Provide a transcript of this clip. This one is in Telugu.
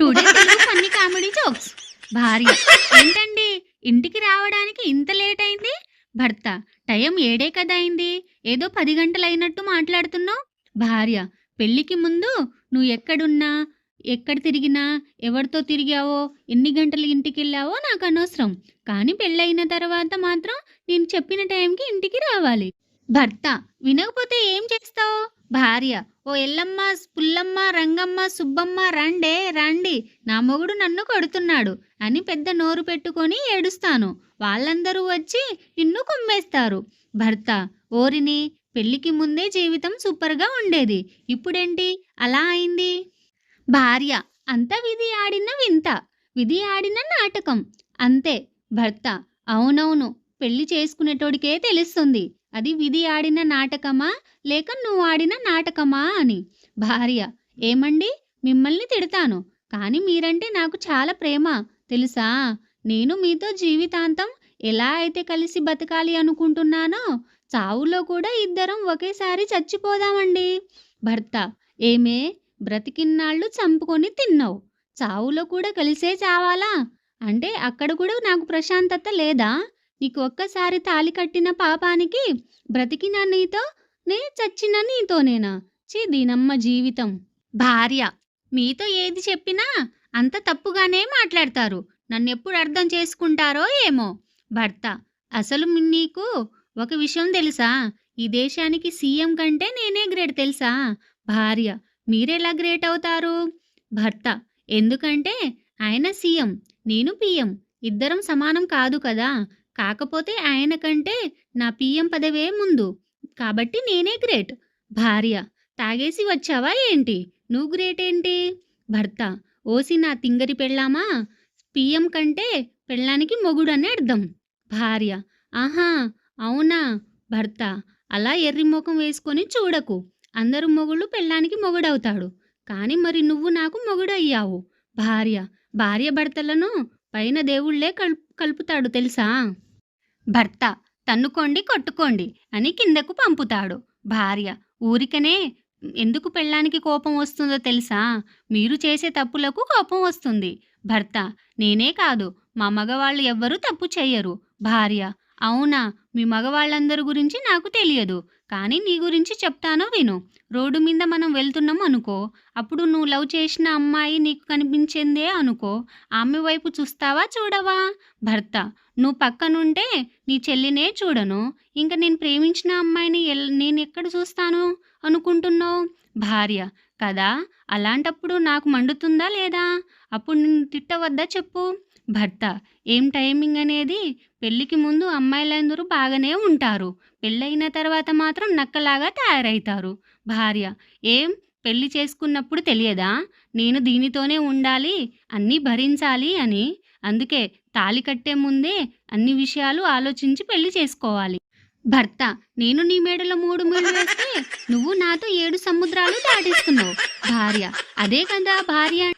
Today Telugu funny comedy jokes. భార్య ఏంటండి? ఇంటికి రావడానికి ఇంత లేట్ అయింది? భర్త టైం ఏడే కదా అయింది? ఏదో పది గంటలైనట్టు మాట్లాడుతున్నావు? భార్య పెళ్ళికి ముందు నువ్వు ఎక్కడున్నా ఎక్కడ తిరిగినా ఎవరితో తిరిగావో ఎన్ని గంటలు ఇంటికి వెళ్ళావో నాకు అనవసరం. కానీ పెళ్ళైన తర్వాత మాత్రం నేను చెప్పిన టైంకి ఇంటికి రావాలి. భర్త వినకపోతే ఏం చేస్తావు? భార్య. ఓ ఎల్లమ్మ పుల్లమ్మ రంగమ్మ సుబ్బమ్మ రండే రండి. నా మొగుడు నన్ను కొడుతున్నాడు అని పెద్ద నోరు పెట్టుకొని ఏడుస్తాను. వాళ్ళందరూ వచ్చి నిన్ను కుమ్మేస్తారు. భర్త ఓరిని పెళ్ళికి ముందే జీవితం సూపర్గా ఉండేది. ఇప్పుడేంటి? అలా అయింది? భార్య అంత విధి ఆడిన వింత. విధి ఆడిన నాటకం. అంతే. భర్త అవునవును. పెళ్ళి చేసుకునేటోడికే తెలుస్తుంది. అది విధి ఆడిన నాటకమా? లేక నువ్వు ఆడిన నాటకమా అని. భార్య ఏమండి? మిమ్మల్ని తిడతాను. కానీ మీరంటే నాకు చాలా ప్రేమ. తెలుసా? నేను మీతో జీవితాంతం ఎలా అయితే కలిసి బతకాలి అనుకుంటున్నానో చావులో కూడా ఇద్దరం ఒకేసారి చచ్చిపోదామండి. భర్త ఏమే? బ్రతికిన్నాళ్ళు చంపుకొని తిన్నావు. చావులో కూడా కలిసే చావాలా? అంటే అక్కడ కూడా నాకు ప్రశాంతత లేదా? నీకు ఒక్కసారి తాలి కట్టిన పాపానికి బ్రతికిన నీతో నే చచ్చిన నీతోనేనా? చీ దీనమ్మ జీవితం. భార్య మీతో ఏది చెప్పినా అంత తప్పుగానే మాట్లాడతారు. నన్ను ఎప్పుడు అర్థం చేసుకుంటారో ఏమో. భర్త అసలు నీకు ఒక విషయం తెలుసా? ఈ దేశానికి సీఎం కంటే నేనే గ్రేట్ తెలుసా? భార్య మీరెలా గ్రేట్ అవుతారు? భర్త ఎందుకంటే ఆయన సీఎం నేను పిఎం ఇద్దరం సమానం కాదు కదా? కాకపోతే ఆయన కంటే నా పిఎం పదవే ముందు. కాబట్టి నేనే గ్రేట్. భార్య తాగేసి వచ్చావా ఏంటి? నువ్వు గ్రేట్ ఏంటి? భర్త ఓసి నా తింగరి పెళ్ళామా? పిఎం కంటే పెళ్ళానికి మొగుడు అని అర్థం. భార్య ఆహా అవునా? భర్త అలా ఎర్రి ముఖం వేసుకొని చూడకు. అందరు మొగుళ్ళు పెళ్ళానికి మొగుడవుతాడు. కానీ మరి నువ్వు నాకు మొగుడయ్యావు. భార్య భార్య భర్తలను పైన దేవుళ్ళే కలుపు కలుపుతాడు తెలుసా? భర్త తన్నుకోండి కొట్టుకోండి అని కిందకు పంపుతాడు. భార్య ఊరికనే ఎందుకు పెళ్ళానికి కోపం వస్తుందో తెలుసా? మీరు చేసే తప్పులకు కోపం వస్తుంది. భర్త నేనే కాదు మా మగవాళ్ళు ఎవ్వరూ తప్పు చెయ్యరు. భార్య అవునా? మీ మగవాళ్ళందరి గురించి నాకు తెలియదు. కానీ నీ గురించి చెప్తాను విను. రోడ్డు మీద మనం వెళ్తున్నాం అనుకో. అప్పుడు నువ్వు లవ్ చేసిన అమ్మాయి నీకు కనిపించిందే అనుకో. ఆమె వైపు చూస్తావా చూడవా? భర్త నువ్వు పక్కనుంటే నీ చెల్లినే చూడను. ఇంకా నేను ప్రేమించిన అమ్మాయిని ఎల్ నేను ఎక్కడ చూస్తాను అనుకుంటున్నావు? భార్య కదా? అలాంటప్పుడు నాకు మండుతుందా లేదా? అప్పుడు నేను తిట్టవద్దా చెప్పు. భర్త. ఏం టైమింగ్ అనేది? పెళ్ళికి ముందు అమ్మాయిలందరూ బాగానే ఉంటారు. పెళ్ళైన తర్వాత మాత్రం నక్కలాగా తయారవుతారు భార్య. ఏం? పెళ్ళి చేసుకున్నప్పుడు తెలియదా? నేను దీనితోనే ఉండాలి అన్నీ భరించాలి అని. అందుకే తాళి కట్టే ముందే అన్ని విషయాలు ఆలోచించి పెళ్ళి చేసుకోవాలి. భర్త. నేను నీ మేడలో మూడు ముళ్ళు వేస్తే నువ్వు నాతో ఏడు సముద్రాలు దాటిస్తున్నావు. భార్య. అదే కదా భార్య